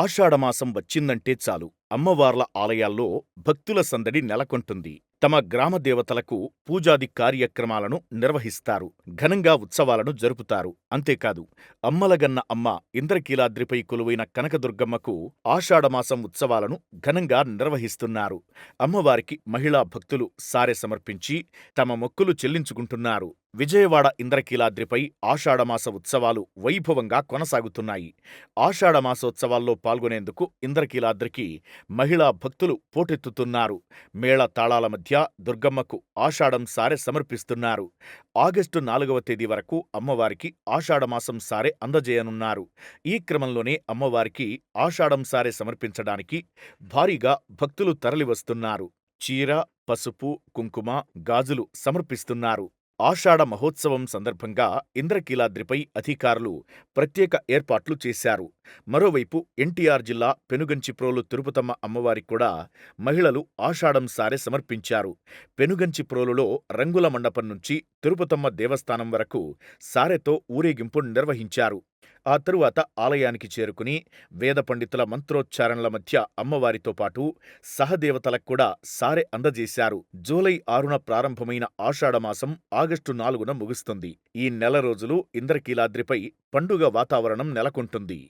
ఆషాఢమాసం వచ్చిందంటే చాలు అమ్మవార్ల ఆలయాల్లో భక్తుల సందడి నెలకొంటుంది. తమ గ్రామ దేవతలకు పూజాది కార్యక్రమాలను నిర్వహిస్తారు. ఘనంగా ఉత్సవాలను జరుపుతారు. అంతేకాదు అమ్మలగన్న అమ్మ ఇంద్రకీలాద్రిపై కొలువైన కనకదుర్గమ్మకు ఆషాఢమాసం ఉత్సవాలను ఘనంగా నిర్వహిస్తున్నారు. అమ్మవారికి మహిళా భక్తులు సారె సమర్పించి తమ మొక్కులు చెల్లించుకుంటున్నారు. విజయవాడ ఇంద్రకీలాద్రిపై ఆషాఢమాస ఉత్సవాలు వైభవంగా కొనసాగుతున్నాయి. ఆషాఢమాసోత్సవాల్లో పాల్గొనేందుకు ఇంద్రకీలాద్రికి మహిళా భక్తులు పోటెత్తుతున్నారు. మేళ తాళాల మధ్య దుర్గమ్మకు ఆషాఢం సారె సమర్పిస్తున్నారు. ఆగస్టు నాలుగవ తేదీ వరకు అమ్మవారికి ఆషాఢమాసం సారె అందజేయనున్నారు. ఈ క్రమంలోనే అమ్మవారికి ఆషాఢం సారె సమర్పించడానికి భారీగా భక్తులు తరలివస్తున్నారు. చీర, పసుపు, కుంకుమ, గాజులు సమర్పిస్తున్నారు. ఆషాఢ మహోత్సవం సందర్భంగా ఇంద్రకీలాద్రిపై అధికారులు ప్రత్యేక ఏర్పాట్లు చేశారు. మరోవైపు ఎన్టీఆర్ జిల్లా పెనుగంచిప్రోలు తిరుపతమ్మ అమ్మవారికి కూడా మహిళలు ఆషాఢం సారె సమర్పించారు. పెనుగంచిప్రోలులో రంగుల మండపం నుంచి తిరుపతమ్మ దేవస్థానం వరకు సారెతో ఊరేగింపు నిర్వహించారు. ఆ తరువాత ఆలయానికి చేరుకుని వేద పండితుల మంత్రోచ్చారణల మధ్య అమ్మవారితో పాటు సహదేవతలకు కూడా సారె అందజేశారు. జూలై ఆరున ప్రారంభమైన ఆషాఢమాసం ఆగస్టు నాలుగున ముగుస్తుంది. ఈ నెల రోజులు ఇంద్రకీలాద్రిపై పండుగ వాతావరణం నెలకొంటుంది.